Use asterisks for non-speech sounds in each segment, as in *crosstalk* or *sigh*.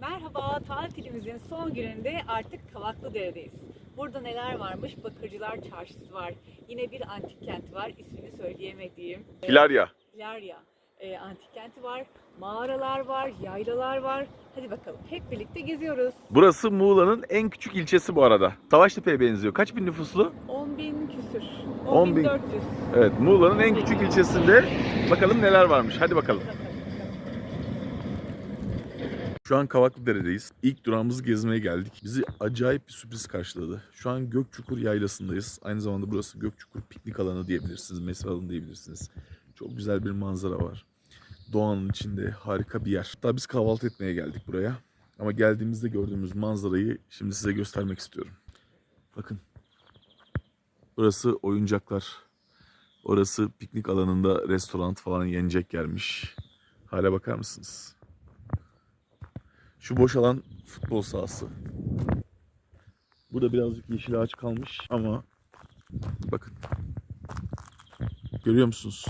Merhaba, tatilimizin son gününde artık Kavaklıdere'deyiz. Burada neler varmış? Bakırcılar Çarşısı var. Yine bir antik kent var, ismini söyleyemediğim. Hilarya. Hilarya. Ee, antik kenti var, mağaralar var, yaylalar var. Hadi bakalım, hep birlikte geziyoruz. Burası Muğla'nın en küçük ilçesi bu arada. Savaştepe'ye benziyor. Kaç bin nüfuslu? 10 bin küsür, 10 10 bin. 400. Evet Muğla'nın en küçük ilçesinde. Bakalım neler varmış. Hadi bakalım. Şu an Kavaklıdere'deyiz. İlk durağımızı gezmeye geldik. Bizi acayip bir sürpriz karşıladı. Şu an Gökçukur Yaylası'ndayız. Aynı zamanda burası Gökçukur piknik alanı diyebilirsiniz, mesire alanı diyebilirsiniz. Çok güzel bir manzara var. Doğanın içinde harika bir yer. Hatta biz kahvaltı etmeye geldik buraya. Ama geldiğimizde gördüğümüz manzarayı şimdi size göstermek istiyorum. Bakın. Burası oyuncaklar. Orası piknik alanında restoran falan yenecek yermiş. Hale bakar mısınız? Şu boş alan futbol sahası. Burada birazcık yeşil ağaç kalmış ama bakın. Görüyor musunuz?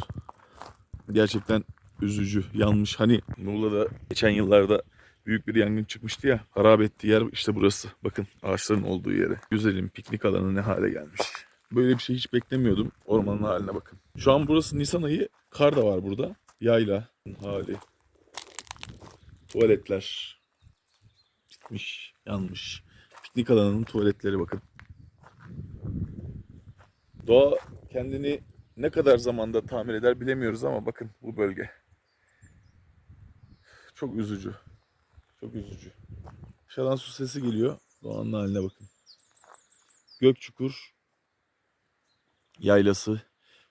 Gerçekten üzücü, yanmış. Hani Muğla'da geçen yıllarda büyük bir yangın çıkmıştı ya. Harap ettiği yer işte burası. Bakın ağaçların olduğu yere. Güzelim piknik alanı ne hale gelmiş. Böyle bir şey hiç beklemiyordum. Ormanın haline bakın. Şu an burası Nisan ayı. Kar da var burada. Yayla hali. Tuvaletler. Bitmiş, yanmış. Piknik alanının tuvaletleri bakın. Doğa kendini ne kadar zamanda tamir eder bilemiyoruz ama bakın bu bölge. Çok üzücü. Çok üzücü. Şalan su sesi geliyor. Doğanın haline bakın. Gökçukur yaylası.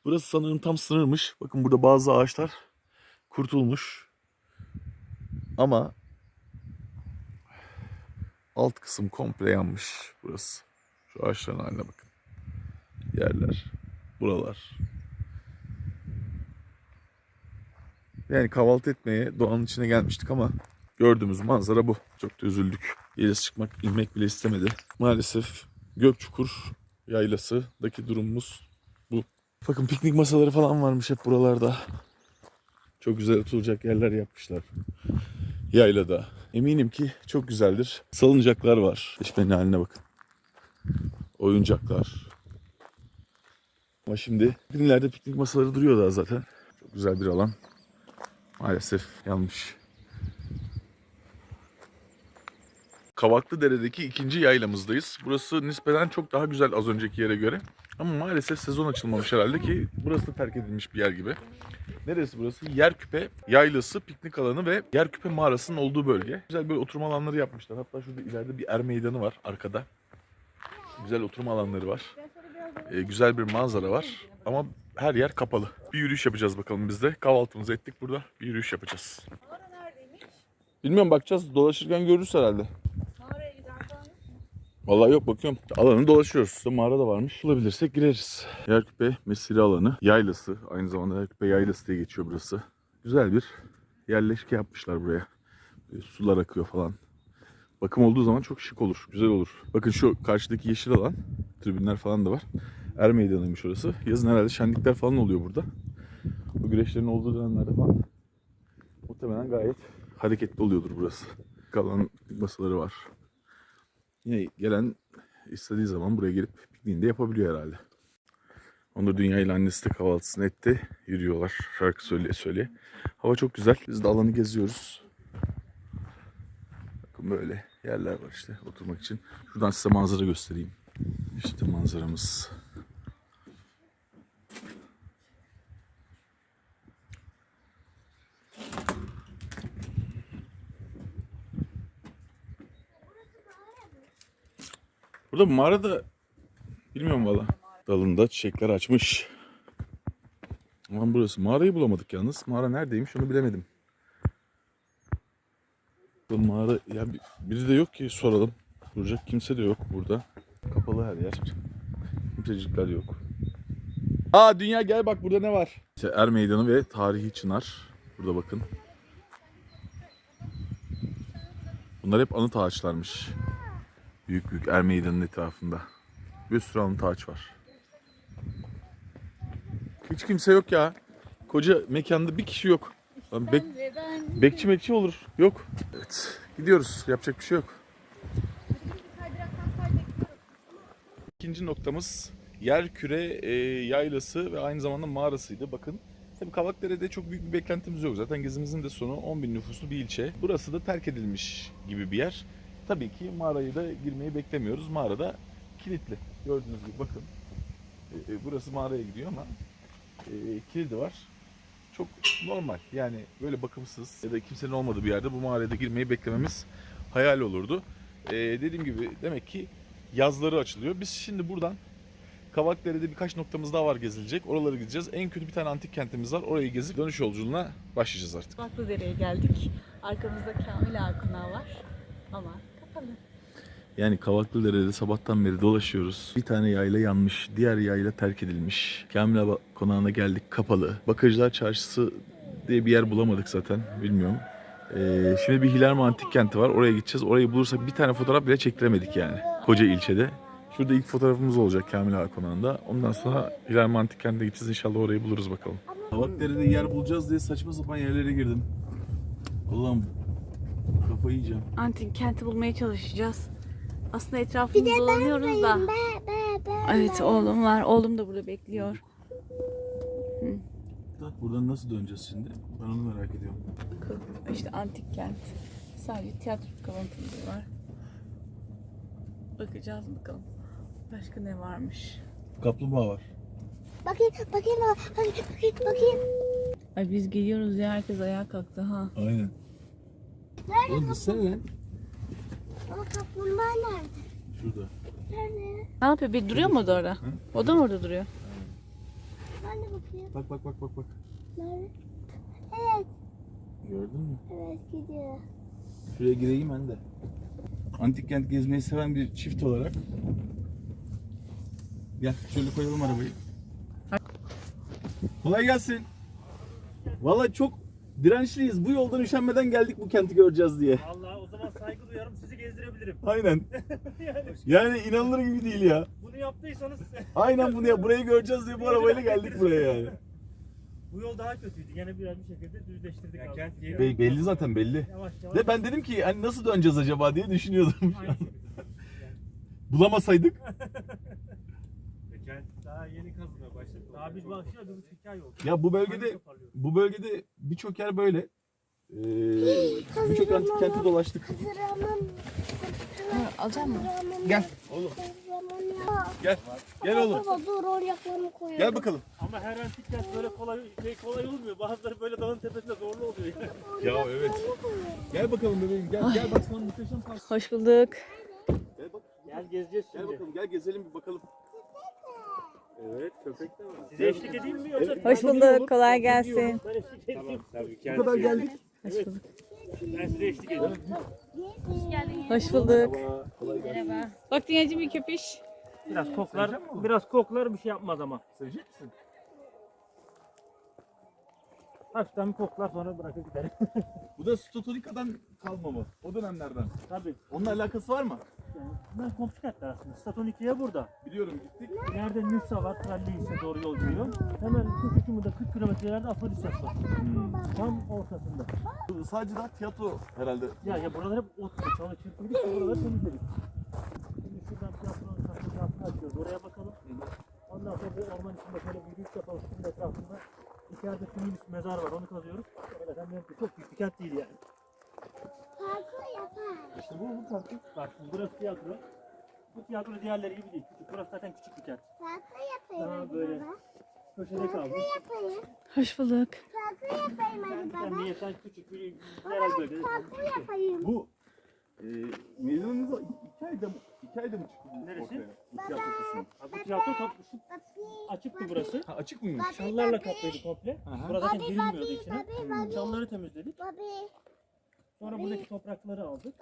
Burası sanırım tam sınırmış. Bakın burada bazı ağaçlar kurtulmuş. Ama alt kısım komple yanmış burası. Şu ağaçların haline bakın. Yerler, buralar. Yani kahvaltı etmeye doğanın içine gelmiştik ama gördüğümüz manzara bu. Çok da üzüldük. Yeliz çıkmak, inmek bile istemedi. Maalesef Gökçukur yaylasıdaki durumumuz bu. Bakın piknik masaları falan varmış hep buralarda. Çok güzel oturacak yerler yapmışlar. Yaylada. Eminim ki çok güzeldir. Salıncaklar var. İşte haline bakın. Oyuncaklar. Ama şimdi günlerde piknik masaları duruyor daha zaten. Çok güzel bir alan. Maalesef yanmış. Kavaklıdere'deki ikinci yaylamızdayız. Burası nispeten çok daha güzel az önceki yere göre. Ama maalesef sezon açılmamış herhalde ki burası da terk edilmiş bir yer gibi. Neresi burası? Yerküpe yaylası, piknik alanı ve Yerküpe mağarasının olduğu bölge. Güzel böyle oturma alanları yapmışlar. Hatta şurada ileride bir er meydanı var arkada. Güzel oturma alanları var. Ee, güzel bir manzara var. Ama her yer kapalı. Bir yürüyüş yapacağız bakalım biz de. Kahvaltımızı ettik burada. Bir yürüyüş yapacağız. Mağara neredeymiş? Bilmiyorum bakacağız. Dolaşırken görürüz herhalde. Mağaraya giden falan yok mu? Vallahi yok bakıyorum. Alanı dolaşıyoruz. Mağara da varmış. Bulabilirsek gireriz. Yerküpe mesire alanı. Yaylası. Aynı zamanda Yerküpe yaylası diye geçiyor burası. Güzel bir yerleşke yapmışlar buraya. Sular akıyor falan. Bakım olduğu zaman çok şık olur. Güzel olur. Bakın şu karşıdaki yeşil alan. Tribünler falan da var. Er meydanıymış orası. Yazın herhalde şenlikler falan oluyor burada. Bu güreşlerin olduğu dönemlerde falan. Muhtemelen gayet hareketli oluyordur burası. Kalan masaları var. Yine gelen istediği zaman buraya gelip pikniğini yapabiliyor herhalde. Onur Dünya ile annesi de kahvaltısını etti. Yürüyorlar şarkı söyleye söyleye. Hava çok güzel. Biz de alanı geziyoruz. Bakın böyle yerler var işte oturmak için. Şuradan size manzara göstereyim. İşte manzaramız. Burada mağarada bilmiyorum valla. Dalında çiçekler açmış. Aman burası. Mağarayı bulamadık yalnız. Mağara neredeymiş onu bilemedim. Bu mağara ya bir- biri de yok ki soralım. Duracak kimse de yok burada. Kapalı her yer. Kimsecikler yok. Aa dünya gel bak burada ne var? İşte Er Meydanı ve Tarihi Çınar. Burada bakın. Bunlar hep anıt ağaçlarmış. Büyük büyük Er Meydanı'nın etrafında. Bir sürü anıt ağaç var. Hiç kimse yok ya. Koca mekanda bir kişi yok. Lan bek- bekçi mekçi olur. Yok. Evet. Gidiyoruz. Yapacak bir şey yok. İkinci noktamız Yerküre e, yaylası ve aynı zamanda mağarasıydı. Bakın Tabii Kavakdere'de çok büyük bir beklentimiz yok. Zaten gezimizin de sonu 10 bin nüfuslu bir ilçe. Burası da terk edilmiş gibi bir yer. Tabii ki mağarayı da girmeyi beklemiyoruz. Mağarada kilitli. Gördüğünüz gibi bakın. E, e, burası mağaraya gidiyor ama e, kilidi var. Çok normal. Yani böyle bakımsız ya da kimsenin olmadığı bir yerde bu mağaraya da girmeyi beklememiz hayal olurdu. E, dediğim gibi demek ki yazları açılıyor. Biz şimdi buradan Kavakdere'de birkaç noktamız daha var gezilecek. Oralara gideceğiz. En kötü bir tane antik kentimiz var. Orayı gezip dönüş yolculuğuna başlayacağız artık. Baklıdere'ye geldik. Arkamızda Kamil Konağı var. Ama Yani Kavaklıdere'de sabahtan beri dolaşıyoruz. Bir tane yayla yanmış, diğer yayla terk edilmiş. Kamil Ağa konağına geldik, kapalı. Bakırcılar Çarşısı diye bir yer bulamadık zaten, bilmiyorum. Ee, şimdi bir Hilalma Antik Kenti var, oraya gideceğiz. Orayı bulursak bir tane fotoğraf bile çektiremedik yani. Koca ilçede. Şurada ilk fotoğrafımız olacak Kamil Ağa konağında. Ondan sonra Hilalma Antik Kenti'ne gideceğiz. İnşallah orayı buluruz bakalım. Kavakdere'de yer bulacağız diye saçma sapan yerlere girdim. Allah'ım kafayı yiyeceğim. Antik kenti bulmaya çalışacağız. Aslında etrafımızda dolanıyoruz da. Evet oğlum var. Oğlum da burada bekliyor. Da buradan nasıl döneceğiz şimdi? Ben onu merak ediyorum. İşte antik kent. Sadece tiyatro kalıntıları var. Bakacağız bakalım. Başka ne varmış? Kaplumbağa var. Bakayım, bakayım, bakayım, bakayım, bakayım. Ay biz geliyoruz ya herkes ayağa kalktı ha. Aynen. Oğlum gitsene lan. Ama kaplumbağa nerede? Şurada. Nerede? Ne yapıyor? Bir duruyor mu o da orada? O da mı orada duruyor? Ben de bakayım. Bak bak bak bak bak. Nerede? Evet, Gördün mü? evet gidiyor. Şuraya gireyim ben de. Antik kent gezmeyi seven bir çift olarak. Gel şöyle koyalım arabayı. Kolay gelsin. Vallahi çok dirençliyiz. Bu yoldan üşenmeden geldik bu kenti göreceğiz diye. Allah o zaman saygı duyarım sizi gezdirebilirim. *laughs* Aynen. yani Yani inanılır gibi değil ya. bunu yaptıysanız Aynen bunu ya. Burayı göreceğiz diye bu arabayla geldik buraya yani. bu yol daha kötüydü. Yine biraz bir şekilde düzleştirdik abi. Kent Be- belli zaten belli. Yavaş yavaş. De ben dedim ki hani nasıl döneceğiz acaba diye düşünüyordum. *laughs* Bulamasaydık. *laughs* Kent daha yeni başladı. Daha biz başlıyor bir buçuk ay oldu. Ya bu bölgede bu bölgede birçok yer böyle. Ee, birçok antik kenti dolaştık. Alacak mısın? Gel oğlum. Gel. Gel oğlum. Baba dur oyuncaklarımı koyalım. Gel bakalım. Ama her antik kent böyle kolay şey kolay olmuyor. Bazıları böyle dağın tepesinde zorlu oluyor. Ya evet. Gel bakalım bebeğim gel. Gel bak sana muhteşem park. Hoş bulduk. Gel bak. Gel gezeceğiz Gel şimdi. bakalım gel gezelim bir bakalım. Evet köpek de var. Size eşlik edeyim mi yoksa? Hoş bulduk. Kolay gelsin. Ben eşlik edeyim. Tabii Bu kadar geldik. Hoş bulduk. Ben size eşlik edeyim. Hoş bulduk. Kolay gelsin. Bak Dünyacığım bir köpüş. Biraz koklar, biraz koklar bir şey yapmaz ama. Sevecek misin? Hafiften bir koklar sonra bırakır gider. Bu da Stotonika'dan kalma mı? O dönemlerden. Tabii. Onunla alakası var mı? Yani bunlar komşu kentler aslında. Statonikiye burada. Biliyorum gittik. İleride Nüsa var, Trallihis'e doğru yol gidiyor. Hemen 43 burada 40 kilometrelerde Afrodisias var. Tam ortasında. Sadece daha tiyatro herhalde. Ya ya buralar hep ot, çalı çırpıydık, buraları temizledik. Şimdi şuradan tiyatronun kapısını açıyoruz, oraya bakalım. Ondan sonra bu orman içinde şöyle bir yürüyüş yapalım, şunun etrafında. İçeride Tümülüs mezar var, onu kazıyoruz. Zaten benim çok büyük bir kent değil yani. Parkur yapar. İşte bu, bu kampüs. Bak burası tiyatro. Bu tiyatro diğerleri gibi değil. Küçük. Burası zaten küçük bir kent. Parkur yapayım Daha hadi böyle. baba. Köşede kalmış. Yapayım. Hoş bulduk. Parkur yapayım hadi baba. yaşayan küçük bir yerel bölgede. Parkur yapayım. Bu e, mezunumuz iki ayda mı? İki ayda mı çıktı bu Neresi? ortaya? Bu tiyatro kısmı. Ha, bu tiyatro Papi. açıktı burası. Ha açık mıymış? Çallarla kaplıydı komple. Aha. Burası zaten girilmiyordu içine. babi. Çalları temizledik. Sonra buradaki toprakları aldık.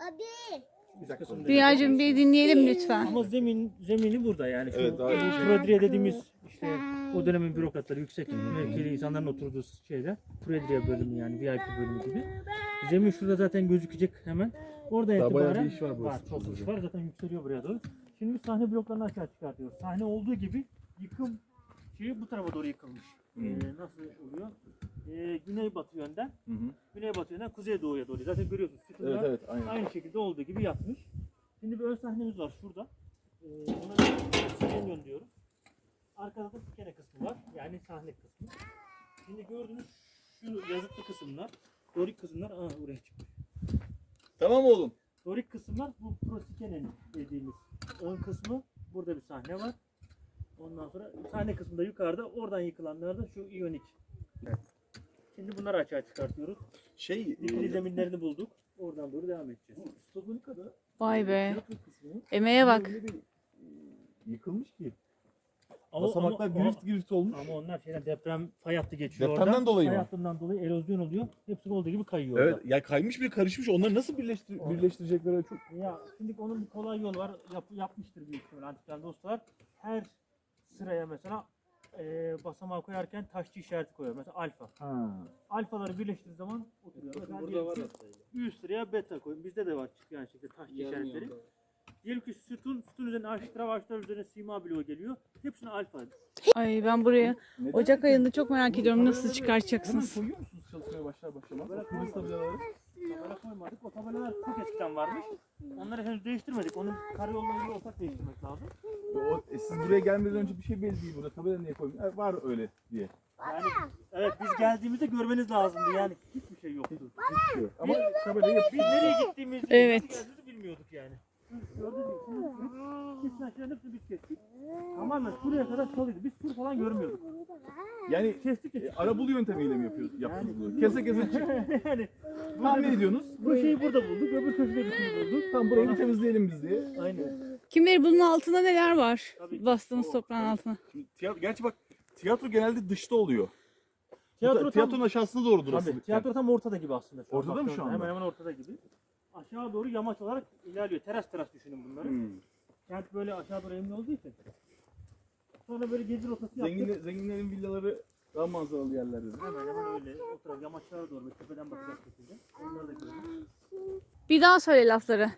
Bir dakika. Kısımda- Dünyacığım bir dinleyelim lütfen. Ama zemin zemini burada yani. Şu Evet, daha bu iyi. Prodriye dediğimiz işte o dönemin bürokratları yüksek mevkili insanların oturduğu şeyde. Prodriye bölümü yani VIP bölümü gibi. Zemin şurada zaten gözükecek hemen. Orada Daha bayağı itibaren bir iş var burası. çok iş var zaten yükseliyor buraya doğru. Şimdi biz sahne bloklarını aşağı çıkartıyoruz. Sahne olduğu gibi yıkım şeyi bu tarafa doğru yıkılmış. Ee, nasıl oluyor? Ee, güneybatı yönden, Hı hı. güneybatı yönden kuzeydoğuya doğru. Zaten görüyorsunuz sütunlar Evet evet aynen. aynı şekilde olduğu gibi yatmış. Şimdi bir ön sahnemiz var şurada. Ee, ona sikenyon diyoruz. Arkada da sikene kısmı var. Yani sahne kısmı. Şimdi gördüğünüz şu yazıtlı kısımlar, dorik kısımlar, aa buraya çıkmış. Tamam oğlum. Dorik kısımlar bu prosikenen dediğimiz ön kısmı. Burada bir sahne var. Ondan sonra sahne kısmında yukarıda, oradan yıkılanlar da şu iyonik. Şimdi bunları açığa çıkartıyoruz. Şey Dikili zeminlerini bulduk. Oradan doğru devam edeceğiz. Slovenika'da Vay be. Emeğe bak. e, yıkılmış ki. Ama, Basamaklar ama- girift girift olmuş. Ama onlar şeyden deprem fay hattı geçiyor Depremden oradan. dolayı mı? Fay hattından dolayı erozyon oluyor. Hepsi olduğu gibi kayıyor Evet, orada. ya kaymış bir karışmış. Onları nasıl birleştir Orada. birleştirecekler çok Ya şimdi onun bir kolay yolu var. Yap, yapmıştır büyük ihtimalle antikten dostlar. Her sıraya mesela e, basamağı koyarken taşçı işareti koyuyor. Mesela alfa. Ha. Alfaları birleştirdiği zaman oturuyor. Mesela diyelim ki üst sıraya beta koyun. Bizde de var çıkıyor aynı şekilde taşçı işaretleri. Diyelim ki sütun, sütun üzerine aştıra aştıra üzerine sima bloğu geliyor. Hepsine alfa. Ay ben buraya Neden? Ocak ayında çok merak ediyorum nasıl Hemen çıkartacaksınız. koyuyor musunuz çalışmaya başlar başlamaz? Kıbrıs tabelaları. Tabela koymadık. O tabelalar çok eskiden varmış. Onları henüz değiştirmedik. Onun karayoluna ilgili olsak değiştirmek lazım. O, e, siz buraya gelmeden önce bir şey belli değil burada. Tabela niye koymuş? E, var öyle diye. Yani evet biz geldiğimizde görmeniz lazımdı. Yani hiçbir şey yoktu. Hiçbir şey yok. Ama tabela yapıyor. Biz nereye gittiğimizi, Evet. nasıl geldiğimizi bilmiyorduk yani. Gördünüz mü? Şimdi Hepsini aşağıya hepsini biz kestik. Tamamen şuraya kadar salıydı. Biz sur falan görmüyorduk. Yani Kestik e, arabulu yöntemiyle mi yapıyoruz? Yaptınız bunu? Kese kese çık. *laughs* yani Tahmin ediyorsunuz. bu şeyi burada bulduk. Öbür köşede bir şey bulduk. Tam burayı bir temizleyelim biz diye. Aynen. Kim bilir bunun altında neler var. Bastığımız toprağın altına. Şimdi tiyatro, gerçi bak tiyatro genelde dışta oluyor. Tiyatro Tiyatro, tam, tiyatronun aşağısına doğru durası. tabii, tiyatro tam ortada gibi aslında. Şu an Ortada mı şu baktığınızda. anda? Hemen hemen ortada gibi. Aşağı doğru yamaç olarak ilerliyor. Teras teras düşünün bunları. Hmm. Kent böyle aşağı doğru eğimli olduğu için. Sonra böyle gezi rotası yaptık. Zengin, zenginlerin villaları daha manzaralı yerlerde. Hemen hemen öyle. O taraf yamaçlara doğru böyle tepeden bakacak şekilde. Onları da gördüm. Bir daha söyle lafları.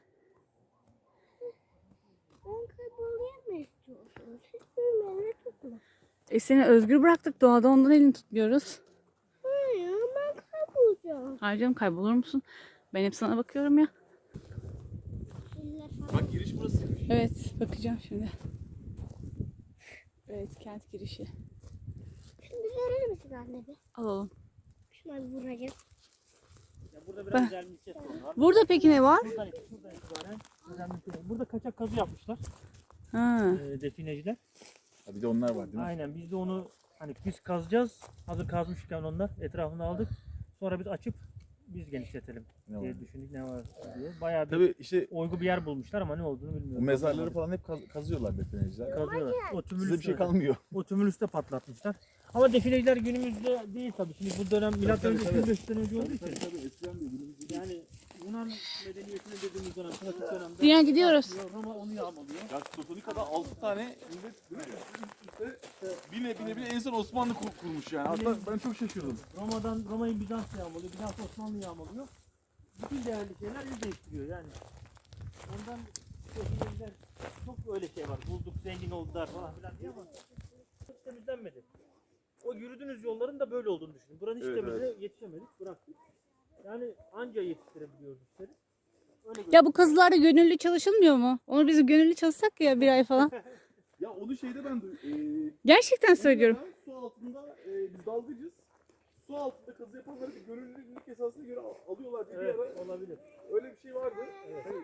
Ben kaybolayım mı istiyorsunuz? Siz benim elimi tutma. E seni özgür bıraktık doğada ondan elini tutmuyoruz. Hayır ben kaybolacağım. Hayır canım kaybolur musun? Ben hep sana bakıyorum ya. Bak giriş burasıymış. Evet bakacağım şimdi. Evet kent girişi. Şimdi verir misin anne bir? Alalım. Şuna bir vuracağım. Ya burada biraz güzel bir ses var. Burada peki ne var? Buradan, itibaren bir şey. Burada kaçak kazı yapmışlar Ha. e, defineciler. Ha, bir de onlar var değil mi? Aynen biz de onu hani biz kazacağız. Hazır kazmışken onlar etrafını aldık. Sonra biz açıp biz genişletelim Ne diye var? düşündük ne var diye. Bayağı bir Tabii işte oygu bir yer bulmuşlar ama ne olduğunu bu bilmiyorum. mezarları falan hep kaz- kazıyorlar defineciler. kazıyorlar. O Size bir şey kalmıyor. o tümülüste patlatmışlar. Ama defineciler günümüzde değil tabii. Şimdi bu dönem milattan önce tabii. 1500 sene önce olduğu için. tabii eskiden de günümüzde Yani Yunan medeniyetine dediğimiz dönem, klasik dönemde. Dünya gidiyoruz. Roma onu yağmalıyor. Ya Slovenika'da 6 tane millet değil mi? Üste bine bine bine en son Osmanlı kur- kurmuş yani. Hatta ben çok şaşırdım. Roma'dan Roma'yı Bizans yağmalıyor, Bizans Osmanlı yağmalıyor. Bütün değerli şeyler el değiştiriyor yani. Ondan defineciler çok böyle şey var. Bulduk, zengin oldular falan filan diye ama hiç temizlenmedi. O yürüdüğünüz yolların da böyle olduğunu düşünün. Buranın hiç Evet, temizliğe yetişemedik, bıraktık. Yani anca yetiştirebiliyoruz işleri. Öyle Ya bu kazılarda gönüllü çalışılmıyor mu? Onu biz gönüllü çalışsak ya bir ay falan. *laughs* Ya onu şeyde ben de... E, Gerçekten söylüyorum. Su altında e, biz dalgıcız. Su altında kazı yapanları bir gönüllülük esasına göre al- alıyorlar diye Evet, bir ara olabilir. öyle bir şey vardı. Hani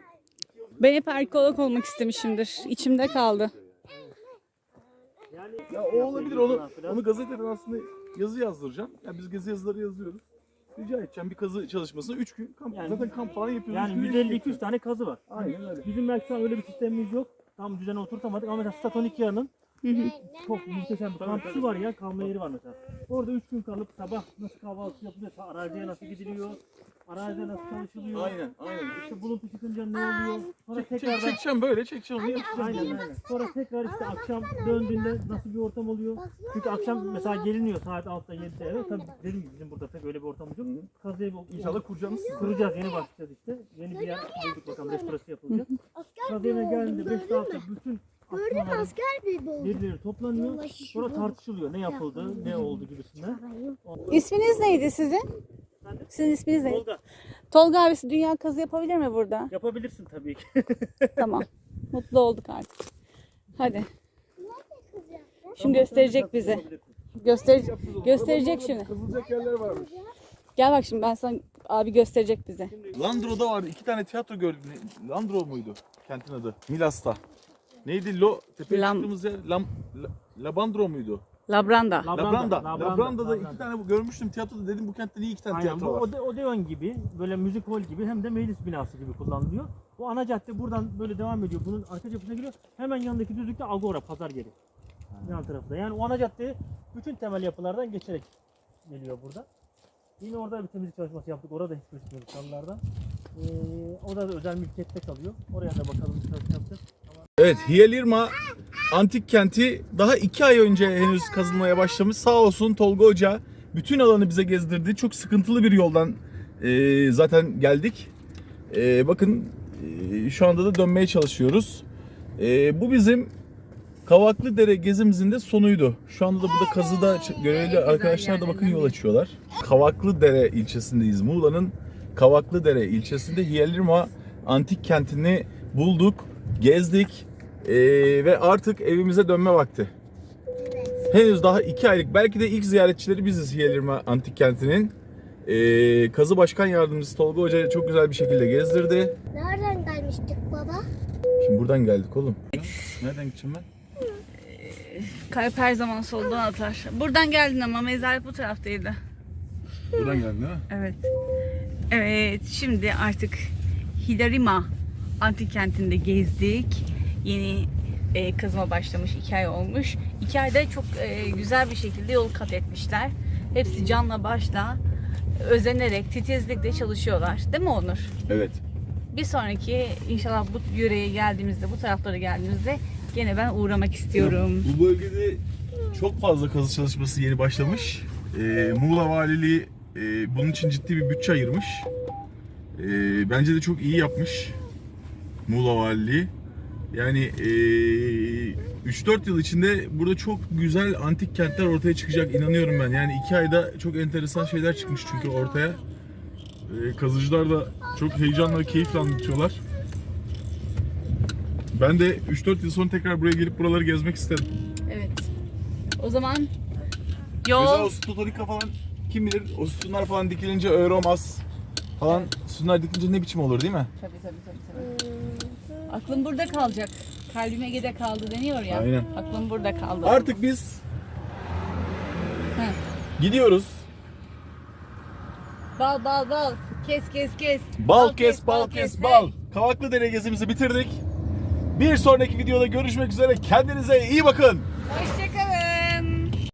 Ben hep arkeolog olmak istemişimdir. İçimde kaldı. Yani ya o olabilir onu onu gazeteden aslında yazı yazdıracağım. Ya biz gezi yazıları yazıyoruz. Rica edeceğim bir kazı çalışmasına 3 gün kamp Yani- zaten kamp falan yapıyoruz. Yani Üç gün 150-200 tane kazı var. Aynen öyle. Bizim belki şu an öyle bir sistemimiz yok. Tam düzene oturtamadık ama mesela Statonikia'nın çok muhteşem bir kampüsü var ya, kalma yeri var mesela. Orada 3 gün kalıp sabah nasıl kahvaltı yapılıyor, araziye nasıl gidiliyor, arazide nasıl çalışılıyor, Aynen aynen. işte buluntu çıkınca ne oluyor, sonra Çek, çek, tekrardan... çekeceğim böyle çekeceğim onu yapacağım. Aynen aynen. Sonra tekrar işte akşam döndüğünde nasıl bir ortam oluyor? Çünkü akşam mesela geliniyor saat 6'da 7'de eve. Tabii dedim gibi bizim burada pek öyle bir ortamımız yok. Kazıya bir İnşallah kuracağınız siz. kuracağız, yeni başlayacağız işte. Yeni bir yer bulduk bakalım, restorası yapılacak. Kazıya gibi geldiğinde oldum 5 gördün hafta bütün Gördün mü asker bir oldu. Birileri toplanıyor. Sonra tartışılıyor. Ne yapıldı, ne oldu gibisinden. İsminiz neydi sizin? Sizin isminiz neydi? Tolga Tolga abisi dünya kazı yapabilir mi burada? yapabilirsin tabii ki. *laughs* Tamam. Mutlu olduk artık. Hadi. Şimdi gösterecek bize. Göster gösterecek şimdi. Kızılacak yerler varmış. Gel bak şimdi ben sana abi gösterecek bize. Landro'da vardı. iki tane tiyatro gördüm. Landro muydu kentin adı? Milas'ta. Neydi? Lo tepeye Lam- çıktığımız yer Lam, La, Labandro muydu? Labranda. Labranda, Labranda. Labranda, Labranda'da iki tane bu görmüştüm tiyatroda dedim bu kentte niye iki tane Aynen bu tiyatro var? Ode- Odeon gibi böyle müzik hol gibi hem de meclis binası gibi kullanılıyor. Bu ana cadde buradan böyle devam ediyor. Bunun arka cephesine giriyor. Hemen yanındaki düzlükte Agora pazar yeri. Yan tarafta. Yani o ana cadde bütün temel yapılardan geçerek geliyor burada. Yine orada bir temizlik çalışması yaptık. Orada hiç gözükmüyordu çalılardan. Ee, orada da özel mülkiyette kalıyor. Oraya da bakalım bir çalışma yapacağız. Evet Hiyelirma antik kenti daha iki ay önce henüz kazılmaya başlamış. Sağ olsun Tolga Hoca bütün alanı bize gezdirdi. Çok sıkıntılı bir yoldan e, zaten geldik. E, bakın e, şu anda da dönmeye çalışıyoruz. E, bu bizim Kavaklı Dere gezimizin de sonuydu. Şu anda da burada kazıda görevli arkadaşlar da bakın yol açıyorlar. Kavaklı Dere ilçesindeyiz. Muğla'nın Kavaklı Dere ilçesinde Hiyelirma antik kentini bulduk, gezdik ee, ve artık evimize dönme vakti. Henüz daha iki aylık, belki de ilk ziyaretçileri biziz Hiyelirma antik kentinin. Ee, kazı başkan yardımcısı Tolga Hoca çok güzel bir şekilde gezdirdi. Nereden gelmiştik baba? Şimdi buradan geldik oğlum. Nereden gideceğim ben? Kalp her zaman soldan atar. Buradan geldin ama mezarlık bu taraftaydı. Buradan geldin değil mi? Evet. Evet, şimdi artık Hilarima antik kentinde gezdik. Yeni e, kazıma başlamış, iki ay olmuş. İki ayda çok e, güzel bir şekilde yol kat etmişler. Hepsi canla başla, özenerek, titizlikle çalışıyorlar. Değil mi Onur? Evet. Bir sonraki inşallah bu yöreye geldiğimizde, bu taraflara geldiğimizde gene ben uğramak istiyorum. Bu bölgede çok fazla kazı çalışması yeni başlamış. Ee, Muğla Valiliği e, bunun için ciddi bir bütçe ayırmış. Ee, bence de çok iyi yapmış Muğla Valiliği. Yani e, 3-4 yıl içinde burada çok güzel antik kentler ortaya çıkacak inanıyorum ben. Yani 2 ayda çok enteresan şeyler çıkmış çünkü ortaya. Ee, kazıcılar da çok heyecanla ve keyifle anlatıyorlar. Ben de 3-4 yıl sonra tekrar buraya gelip buraları gezmek isterim. Evet. O zaman Mesela o yol stotorika falan kim bilir o sütunlar falan dikilince öğromaz falan sütunlar dikilince ne biçim olur değil mi? Tabii tabii tabii. tabii. Aklım burada kalacak. Kalbim Ege'de kaldı deniyor ya. Aynen. Aklım burada kaldı. Artık biz Hı. gidiyoruz. Bal bal bal. Kes kes kes. Bal kes bal kes hey. bal. Kavaklı Dere gezimizi bitirdik. Bir sonraki videoda görüşmek üzere. Kendinize iyi bakın. Hoşçakalın.